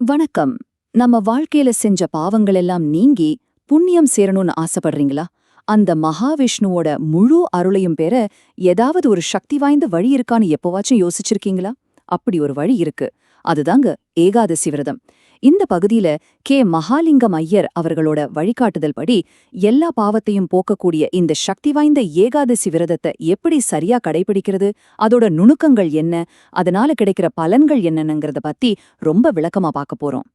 வணக்கம். நம்ம வாழ்க்கையில செஞ்ச பாவங்கள் எல்லாம் நீங்கி புண்ணியம் சேரணும்னு ஆசைப்படுறீங்களா? அந்த மகாவிஷ்ணுவோட முழு அருளையும் பெற ஏதாவது ஒரு சக்தி வாய்ந்த வழி இருக்கான்னு எப்போவாச்சும் யோசிச்சிருக்கீங்களா? அப்படி ஒரு வழி இருக்கு. அதுதாங்க ஏகாதசி விரதம். இந்த பகுதியில கே. மகாலிங்கம் ஐயர் அவர்களோட வழிகாட்டுதல் படி எல்லா பாவத்தையும் போக்கக்கூடிய இந்த சக்தி வாய்ந்த ஏகாதசி விரதத்தை எப்படி சரியா கடைபிடிக்கிறது அதோட நுணுக்கங்கள் என்ன அதனால கிடைக்கிற பலன்கள் என்னன்னுங்கிறத பத்தி ரொம்ப விளக்கமா பார்க்க போறோம்.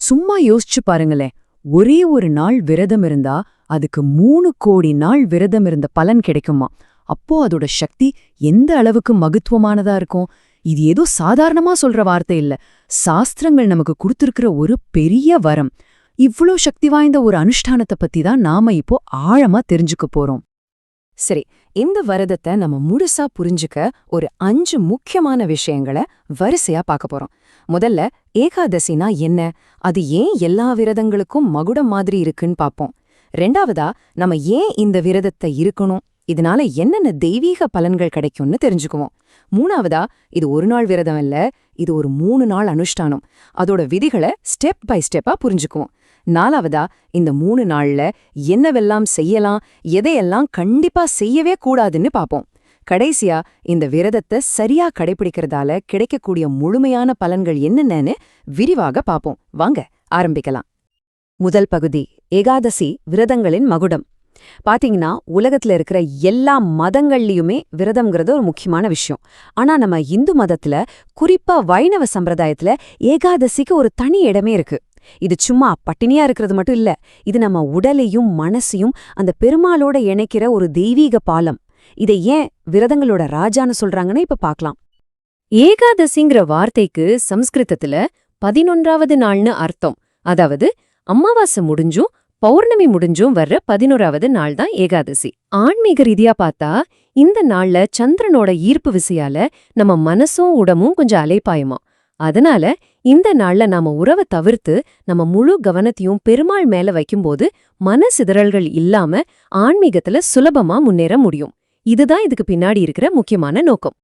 சும்மா யோசிச்சு பாருங்களேன் ஒரே ஒரு நாள் விரதம் இருந்தா அதுக்கு மூணு கோடி நாள் விரதம் இருந்த பலன் கிடைக்குமா? அப்போ அதோட சக்தி எந்த அளவுக்கு மகத்துவமானதா இருக்கும்? இது ஏதோ சாதாரணமா சொல்ற வார்த்தை இல்ல. சாஸ்திரங்கள் நமக்கு கொடுத்திருக்கிற ஒரு பெரிய வரம். இவ்ளோ சக்தி வாய்ந்த ஒரு அனுஷ்டானத்தை பத்தி தான் நாம இப்போ ஆழமா தெரிஞ்சுக்க போறோம். சரி இந்த வரதத்தை நம்ம முழுசா புரிஞ்சுக்க ஒரு அஞ்சு முக்கியமான விஷயங்களை வரிசையா பார்க்க போறோம். முதல்ல ஏகாதசினா என்ன? அது ஏன் எல்லா விரதங்களுக்கும் மகுடம் மாதிரி இருக்குன்னு பார்ப்போம். ரெண்டாவதா நம்ம ஏன் இந்த விரதத்தை இருக்கணும்? இதனால என்னென்ன தெய்வீக பலன்கள் கிடைக்கும்னு தெரிஞ்சுக்குவோம். மூணாவதா இது ஒரு நாள் விரதம் இல்ல இது ஒரு மூணு நாள் அனுஷ்டானம். அதோட விதிகளை ஸ்டெப் பை ஸ்டெப்பா புரிஞ்சுக்குவோம். நாலாவதா இந்த மூணு நாள்ல என்னவெல்லாம் செய்யலாம் எதையெல்லாம் கண்டிப்பா செய்யவே கூடாதுன்னு பாப்போம். கடைசியா இந்த விரதத்தை சரியா கடைபிடிக்கிறதால கிடைக்கக்கூடிய முழுமையான பலன்கள் என்னென்னு விரிவாக பாப்போம். வாங்க ஆரம்பிக்கலாம். முதல் பகுதி ஏகாதசி விரதங்களின் மகுடம். பாத்தீங்கன்னா உலகத்துல இருக்கிற எல்லா மதங்கள்லயுமே விரதம்ங்கிறது ஒரு முக்கியமான விஷயம். ஆனா நம்ம இந்து மதத்துல குறிப்பா வைணவ சம்பிரதாயத்துல ஏகாதசிக்கு ஒரு தனி இடமே இருக்கு. இது சும்மா பட்டினியா இருக்கிறது மட்டும் இல்ல. இது நம்ம உடலையும் மனசையும் அந்த பெருமாளோட இணைக்கிற ஒரு தெய்வீக பாலம். இதை ஏன் விரதங்களோட ராஜான்னு சொல்றாங்கன்னு இப்ப பாக்கலாம். ஏகாதசிங்கிற வார்த்தைக்கு சம்ஸ்கிருதத்துல பதினொன்றாவது நாள்னு அர்த்தம். அதாவது அமாவாசை முடிஞ்சும் பௌர்ணமி முடிஞ்சும் வர்ற பதினோராவது நாள் தான் ஏகாதசி. ஆன்மீக ரீதியா பார்த்தா இந்த நாள்ல சந்திரனோட ஈர்ப்பு விசையால நம்ம மனசும் உடமும் கொஞ்சம் அலைப்பாயுமா. அதனால இந்த நாள்ல நாம உறவை தவிர்த்து நம்ம முழு கவனத்தையும் பெருமாள் மேல வைக்கும்போது மன சிதறல்கள் இல்லாம ஆன்மீகத்துல சுலபமா முன்னேற முடியும். இதுதான் இதுக்கு பின்னாடி இருக்கிற முக்கியமான நோக்கம்.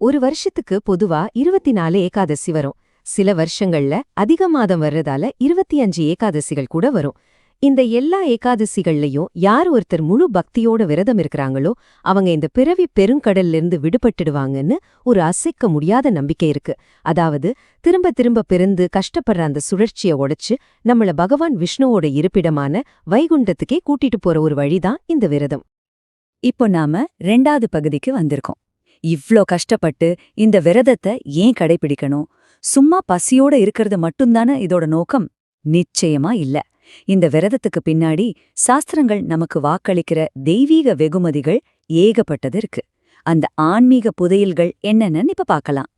ஒரு வருஷத்துக்கு பொதுவா இருபத்தி நாலு ஏகாதசி வரும். சில வருஷங்கள்ல அதிக மாதம் வர்றதால இருபத்தி அஞ்சு ஏகாதசிகள் கூட வரும். இந்த எல்லா ஏகாதசிகள்லயும் யார் ஒருத்தர் முழு பக்தியோட விரதம் இருக்கிறாங்களோ அவங்க இந்த பிறவி பெருங்கடல்ல இருந்து விடுபட்டுடுவாங்கன்னு ஒரு அசைக்க முடியாத நம்பிக்கை இருக்கு. அதாவது திரும்ப திரும்ப பிறந்து கஷ்டப்படுற அந்த சுழற்சியை உடைச்சு நம்மள பகவான் விஷ்ணுவோட இருப்பிடமான வைகுண்டத்துக்கே கூட்டிட்டு போற ஒரு வழிதான் இந்த விரதம். இப்போ நாம ரெண்டாவது பகுதிக்கு வந்திருக்கோம். இவ்ளோ கஷ்டப்பட்டு இந்த விரதத்தை ஏன் கடைபிடிக்கணும்? சும்மா பசியோட இருக்கிறது மட்டும்தானே இதோட நோக்கம்? நிச்சயமா இல்ல. இந்த விரதத்துக்கு பின்னாடி சாஸ்திரங்கள் நமக்கு வாக்களிக்கிற தெய்வீக வெகுமதிகள் ஏகப்பட்டது இருக்கு. அந்த ஆன்மீக புதையல்கள் என்னென்னு இப்ப பார்க்கலாம்.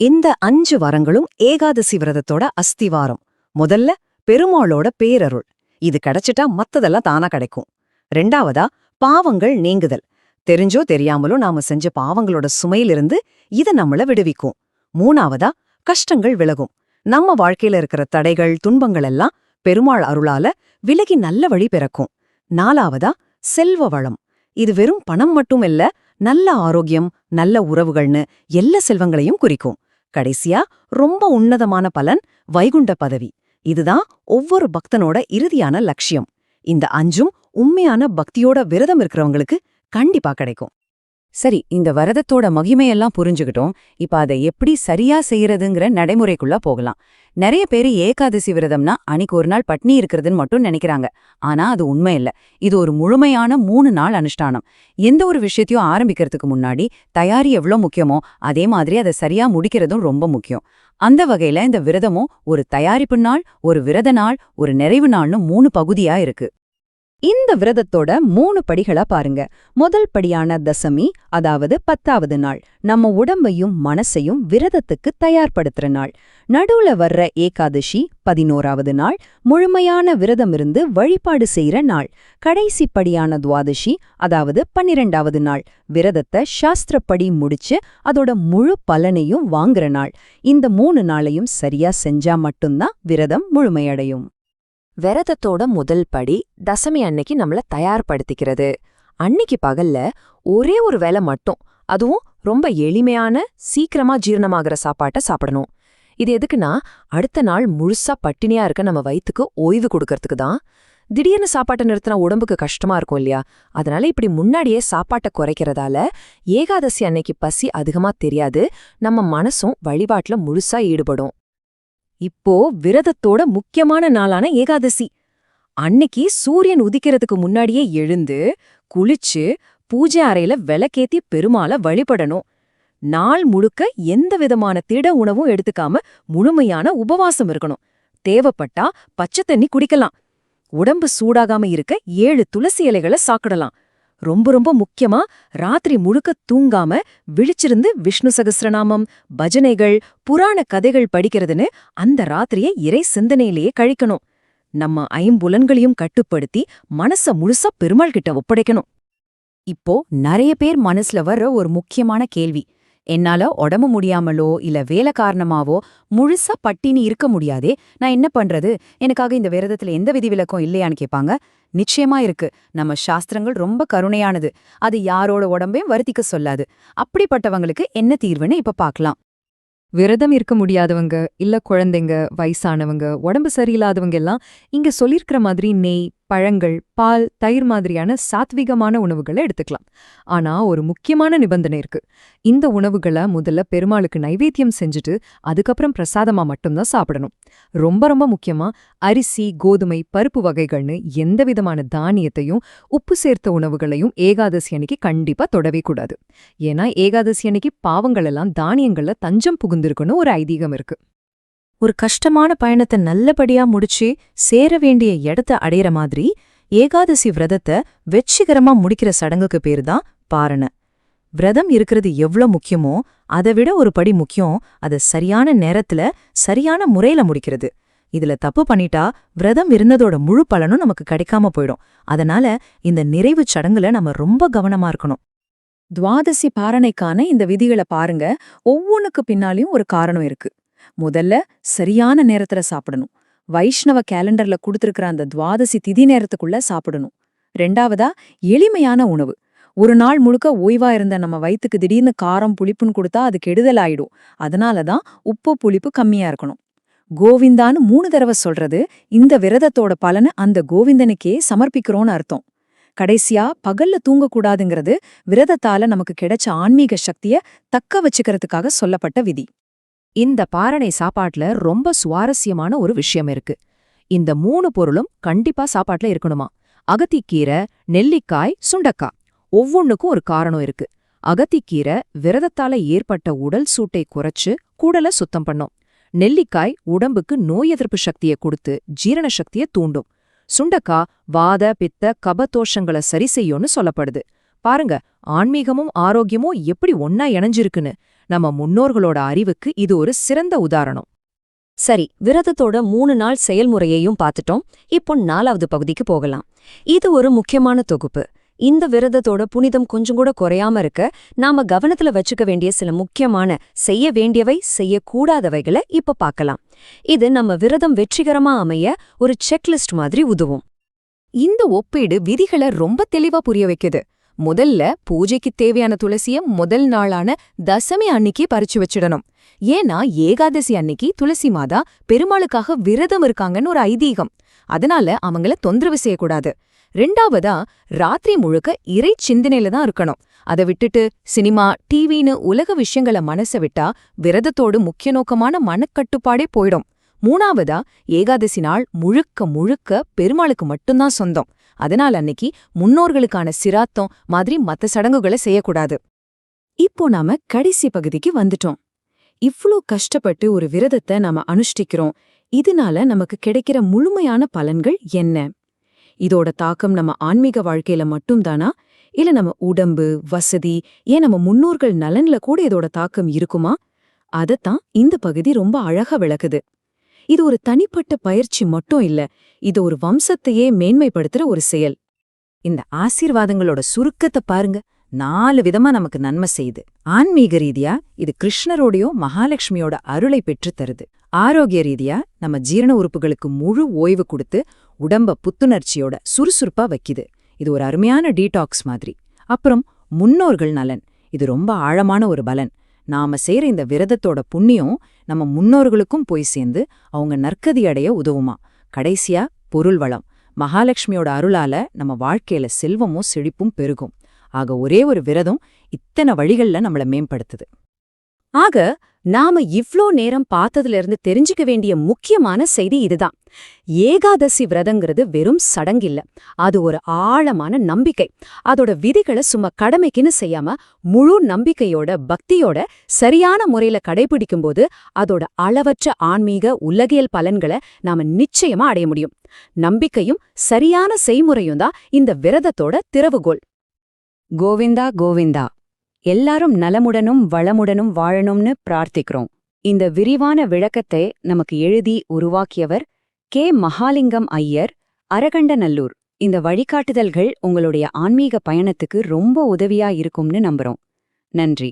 இந்த அஞ்சு வரங்களும் ஏகாதசி விரதத்தோட அஸ்திவாரம். முதல்ல பெருமாளோட பேரருள். இது கிடைச்சிட்டா மத்ததெல்லாம் தானா கிடைக்கும். ரெண்டாவதா பாவங்கள் நீங்குதல். தெரிஞ்சோ தெரியாமலோ நாம செஞ்ச பாவங்களோட சுமையிலிருந்து இத நம்மள விடுவிக்கும். மூணாவதா கஷ்டங்கள் விலகும். நம்ம வாழ்க்கையில இருக்கிற தடைகள் துன்பங்கள் எல்லாம் பெருமாள் அருளால விலகி நல்ல வழி பிறக்கும். நாலாவதா செல்வ வளம். இது வெறும் பணம் மட்டும் இல்ல நல்ல ஆரோக்கியம் நல்ல உறவுகள்னு எல்லா செல்வங்களையும் குறிக்கும். கடைசியா ரொம்ப உன்னதமான பலன் வைகுண்ட பதவி. இதுதான் ஒவ்வொரு பக்தனோட இறுதியான லட்சியம். இந்த அஞ்சும் உண்மையான பக்தியோட விரதம் இருக்கிறவங்களுக்கு கண்டிப்பா கிடைக்கும். சரி இந்த வரதத்தோட மகிமையெல்லாம் புரிஞ்சுக்கிட்டோம் இப்ப அதை எப்படி சரியா செய்யறதுங்கிற நடைமுறைக்குள்ள போகலாம். நிறைய பேரு ஏகாதசி விரதம்னா அன்னைக்கு ஒரு நாள் பட்னி இருக்கிறதுன்னு மட்டும் நினைக்கிறாங்க. ஆனா அது உண்மை இல்ல. இது ஒரு முழுமையான மூணு நாள் அனுஷ்டானம். எந்த ஒரு விஷயத்தையும் ஆரம்பிக்கிறதுக்கு முன்னாடி தயாரி எவ்வளோ முக்கியமோ அதே மாதிரி அதை சரியா முடிக்கிறதும் ரொம்ப முக்கியம். அந்த வகையில இந்த விரதமும் ஒரு தயாரிப்பு நாள் ஒரு விரத நாள் ஒரு நிறைவு நாள்னு மூணு பகுதியா இருக்கு. இந்த விரதத்தோட மூணு படிகளா பாருங்க. முதல் படியான தசமி அதாவது பத்தாவது நாள். நம்ம உடம்பையும் மனசையும் விரதத்துக்கு தயார்படுத்துற நாள். நடுவுல வர்ற ஏகாதசி பதினோராவது நாள். முழுமையான விரதம் இருந்து வழிபாடு செய்யற நாள். கடைசி படியான துவாதசி அதாவது பன்னிரெண்டாவது நாள். விரதத்தை சாஸ்திரப்படி முடிச்சு அதோட முழு பலனையும் வாங்குற நாள். இந்த மூணு நாளையும் சரியா செஞ்சா மட்டும்தான் விரதம் முழுமையடையும். விரதத்தோட முதல் படி தசமி அன்னைக்கு நம்மள தயார்படுத்திக்கிறது. அன்னைக்கு பகல்ல ஒரே ஒரு வேலை மட்டும் அதுவும் ரொம்ப எளிமையான சீக்கிரமா ஜீரணமாகிற சாப்பாட்டை சாப்பிடணும். இது எதுக்குன்னா அடுத்த நாள் முழுசா பட்டினியா இருக்க நம்ம வயித்துக்கு ஓய்வு கொடுக்கறதுக்கு தான். திடீர்னு சாப்பாட்டை நிறுத்தினா உடம்புக்கு கஷ்டமா இருக்கும் இல்லையா? அதனால இப்படி முன்னாடியே சாப்பாட்டை குறைக்கிறதால ஏகாதசி அன்னைக்கு பசி அதிகமா தெரியாது. நம்ம மனசும் வழிபாட்டுல முழுசா ஈடுபடும். இப்போ விரதத்தோட முக்கியமான நாளான ஏகாதசி. அன்னைக்கு சூரியன் உதிக்கிறதுக்கு முன்னாடியே எழுந்து குளிச்சு பூஜை அறையில விளக்கேத்தி பெருமாளை வழிபடணும். நாள் முழுக்க எந்த விதமான திட உணவும் எடுத்துக்காம முழுமையான உபவாசம் இருக்கணும். தேவைப்பட்டா பச்சை தண்ணி குடிக்கலாம். உடம்பு சூடாகாம இருக்க ஏழு துளசி இலைகளை சாக்கிடலாம் ரொம்ப ரொம்ப முக்கியமா ராத்திரி முழுக்க தூங்காம விழிச்சிருந்து விஷ்ணு சகசிரநாமம் பஜனைகள் புராண கதைகள் படிக்கிறதுன்னு அந்த ராத்திரியை இறை சிந்தனையிலேயே கழிக்கணும். நம்ம ஐம்புலன்களையும் கட்டுப்படுத்தி மனச முழுசா பெருமாள் கிட்ட ஒப்படைக்கணும். இப்போ நிறைய பேர் மனசுல வர்ற ஒரு முக்கியமான கேள்வி. என்னால உடம்பு முடியாமலோ இல்ல வேலை காரணமாவோ முழுசா பட்டினி இருக்க முடியாதே. நான் என்ன பண்றது? எனக்காக இந்த விரதத்துல எந்த விதிவிலக்கும் இல்லையான்னு கேட்பாங்க. நிச்சயமா இருக்கு. நம்ம சாஸ்திரங்கள் ரொம்ப கருணையானது. அது யாரோட உடம்பையும் வருத்திக்க சொல்லாது. அப்படிப்பட்டவங்களுக்கு என்ன தீர்வுன்னு இப்ப பார்க்கலாம் விரதம் இருக்க முடியாதவங்க இல்ல குழந்தைங்க வயசானவங்க உடம்பு சரியில்லாதவங்க எல்லாம் இங்க சொல்லிருக்கிற மாதிரி நெய் பழங்கள் பால் தயிர் மாதிரியான சாத்விகமான உணவுகளை எடுத்துக்கலாம். ஆனா ஒரு முக்கியமான நிபந்தனை இருக்கு. இந்த உணவுகளை முதல்ல பெருமாளுக்கு நைவேத்தியம் செஞ்சுட்டு அதுக்கப்புறம் பிரசாதமா மட்டும்தான் சாப்பிடணும். ரொம்ப ரொம்ப முக்கியமா அரிசி கோதுமை பருப்பு வகைகள்னு எந்த விதமான தானியத்தையும் உப்பு சேர்த்த உணவுகளையும் ஏகாதசி அன்னைக்கு கண்டிப்பா தொடவே கூடாது. ஏன்னா ஏகாதசி அன்னைக்கு பாவங்கள் எல்லாம் தானியங்கள்ல தஞ்சம் புகுந்திருக்குன்னு ஒரு ஐதீகம் இருக்கு. ஒரு கஷ்டமான பயணத்தை நல்லபடியா முடிச்சு சேர வேண்டிய இடத்த அடையிற மாதிரி ஏகாதசி விரதத்தை வெற்றிகரமா முடிக்கிற சடங்குக்கு பேரு தான் பாரண. விரதம் இருக்கிறது எவ்ளோ முக்கியமோ அதை விட ஒரு படி முக்கியம் அதை சரியான நேரத்துல சரியான முறையில முடிக்கிறது. இதுல தப்பு பண்ணிட்டா விரதம் இருந்ததோட முழு பலனும் நமக்கு கிடைக்காம போயிடும். அதனால இந்த நிறைவுச் சடங்குல நம்ம ரொம்ப கவனமா இருக்கணும். துவாதசி பாரணைக்கான இந்த விதிகளை பாருங்க. ஒவ்வொன்னுக்கு பின்னாலையும் ஒரு காரணம் இருக்கு. முதல்ல சரியான நேரத்துல சாப்பிடணும். வைஷ்ணவ கேலண்டர்ல கொடுத்திருக்கிற அந்த துவாதசி திதி நேரத்துக்குள்ள சாப்பிடணும். ரெண்டாவதா எளிமையான உணவு. ஒரு நாள் முழுக்க ஓய்வா இருந்த நம்ம வயித்துக்கு திடீர்னு காரம் புளிப்புன்னு கொடுத்தா அது கெடுதல் ஆயிடும் அதனால தான் உப்பு புளிப்பு கம்மியா இருக்கணும். கோவிந்தான்னு மூணு தடவை சொல்றது இந்த விரதத்தோட பலனை அந்த கோவிந்தனுக்கே சமர்ப்பிக்கிறோன்னு அர்த்தம். கடைசியா பகல்ல தூங்கக்கூடாதுங்கிறது விரதத்தால நமக்கு கிடைச்ச ஆன்மீக சக்திய தக்க வச்சுக்கிறதுக்காக சொல்லப்பட்ட விதி. இந்த பாரணை சாப்பாட்டுல ரொம்ப சுவாரஸ்யமான ஒரு விஷயம் இருக்கு. இந்த மூணு பொருளும் கண்டிப்பா சாப்பாட்டுல இருக்கணுமா? அகத்திக்கீரை நெல்லிக்காய் சுண்டக்காய். ஒவ்வொன்னுக்கும் ஒரு காரணம் இருக்கு. அகத்திக்கீரை விரதத்தால ஏற்பட்ட உடல் சூட்டை குறைச்சு கூடல சுத்தம் பண்ணும். நெல்லிக்காய் உடம்புக்கு நோய் எதிர்ப்பு சக்தியை கொடுத்து ஜீரண சக்தியை தூண்டும். சுண்டக்கா வாத பித்த கபதோஷங்களை சரி செய்யும்னு சொல்லப்படுது. பாருங்க ஆன்மீகமும் ஆரோக்கியமும் எப்படி ஒன்னா இணைஞ்சிருக்குன்னு. நம்ம முன்னோர்களோட அறிவுக்கு இது ஒரு சிறந்த உதாரணம். சரி விரதத்தோட மூணு நாள் செயல்முறையையும் பார்த்துட்டோம். இப்போ நாலாவது பகுதிக்கு போகலாம். இது ஒரு முக்கியமான தொகுப்பு. இந்த விரதத்தோட புனிதம் கொஞ்சம் கூட குறையாம இருக்க நாம கவனத்துல வச்சுக்க வேண்டிய சில முக்கியமான செய்ய வேண்டியவை செய்யக்கூடாதவைகளை இப்ப பார்க்கலாம். இது நம்ம விரதம் வெற்றிகரமா அமைய ஒரு செக்லிஸ்ட் மாதிரி உதவும். இந்த ஒப்பீடு விதிகளை ரொம்ப தெளிவா புரிய வைக்குது. முதல்ல பூஜைக்கு தேவையான துளசிய முதல் நாளான தசமி அன்னிக்கு பறிச்சு வச்சிடணும். ஏன்னா ஏகாதசி அன்னிக்கு துளசி மாதா பெருமாளுக்காக விரதம் இருக்காங்கன்னு ஒரு ஐதீகம். அதனால அவங்கள தொந்தரவு செய்யக்கூடாது. ரெண்டாவதா ராத்திரி முழுக்க இறை சிந்தனையில தான் இருக்கணும். அதை விட்டுட்டு சினிமா டிவின்னு உலக விஷயங்கள மனச விட்டா விரதத்தோடு முக்கிய நோக்கமான மனக்கட்டுப்பாடே போயிடும். மூணாவதா ஏகாதசி நாள் முழுக்க முழுக்க பெருமாளுக்கு மட்டும்தான் சொந்தம். அதனால அன்னைக்கு முன்னோர்களுக்கான சிராத்தம் மாதிரி மத்த சடங்குகளை செய்யக்கூடாது. இப்போ நாம கடைசி பகுதிக்கு வந்துட்டோம். இவ்ளோ கஷ்டப்பட்டு ஒரு விரதத்தை நாம அனுஷ்டிக்கிறோம். இதனால நமக்கு கிடைக்கிற முழுமையான பலன்கள் என்ன? இதோட தாக்கம் நம்ம ஆன்மீக வாழ்க்கையில மட்டும்தானா? இல்ல நம்ம உடம்பு வசதி ஏன் நம்ம முன்னோர்கள் நலன்ல கூட இதோட தாக்கம் இருக்குமா? அதத்தான் இந்த பகுதி ரொம்ப அழகா விளக்குது. இது ஒரு தனிப்பட்ட பயிற்சி மட்டும் இல்ல இது ஒரு வம்சத்தையே மேன்மைப்படுத்துற ஒரு செயல். இந்த ஆசீர்வாதங்களோட சுருக்கத்தை பாருங்க. நாலு விதமா நமக்கு நன்மை செய்யுது. ஆன்மீக ரீதியா இது கிருஷ்ணரோடையோ மகாலட்சுமியோட அருளை பெற்றுத் தருது. ஆரோக்கிய ரீதியா நம்ம ஜீரண உறுப்புகளுக்கு முழு ஓய்வு கொடுத்து உடம்ப புத்துணர்ச்சியோட சுறுசுறுப்பா வைக்குது. இது ஒரு அருமையான டீடாக்ஸ் மாதிரி. அப்புறம் முன்னோர்கள் நலன். இது ரொம்ப ஆழமான ஒரு பலன். நாம செய்யற இந்த விரதத்தோட புண்ணியம் நம்ம முன்னோர்களுக்கும் போய் சேர்ந்து அவங்க நற்கதி அடைய உதவுமா. கடைசியா பொருள் வளம். மகாலட்சுமியோட அருளால நம்ம வாழ்க்கையில செல்வமும் செழிப்பும் பெருகும். ஆக ஒரே ஒரு விரதம் இத்தனை வழிகள்ல நம்மள மேம்படுத்துது. ஆக நாம இவ்ளோ நேரம் பார்த்ததுல இருந்து தெரிஞ்சுக்க வேண்டிய முக்கியமான செய்தி இதுதான். ஏகாதசி விரதங்கிறது வெறும் சடங்கில்ல. அது ஒரு ஆழமான நம்பிக்கை. அதோட விதிகளை சும்மா கடமைக்குன்னு செய்யாம முழு நம்பிக்கையோட பக்தியோட சரியான முறையில கடைபிடிக்கும்போது அதோட அளவற்ற ஆன்மீக உலகியல் பலன்களை நாம நிச்சயமா அடைய முடியும். நம்பிக்கையும் சரியான செய்முறையும் தான் இந்த விரதத்தோட திறவுகோல் கோவிந்தா கோவிந்தா. எல்லாரும் நலமுடனும் வளமுடனும் வாழணும்னு பிரார்த்திக்கிறோம். இந்த விரிவான விளக்கத்தை நமக்கு எழுதி உருவாக்கியவர் கே. மகாலிங்கம் ஐயர் அரகண்டநல்லூர் இந்த வழிகாட்டுதல்கள் உங்களுடைய ஆன்மீக பயணத்துக்கு ரொம்ப உதவியா இருக்கும்னு நம்புறோம். நன்றி.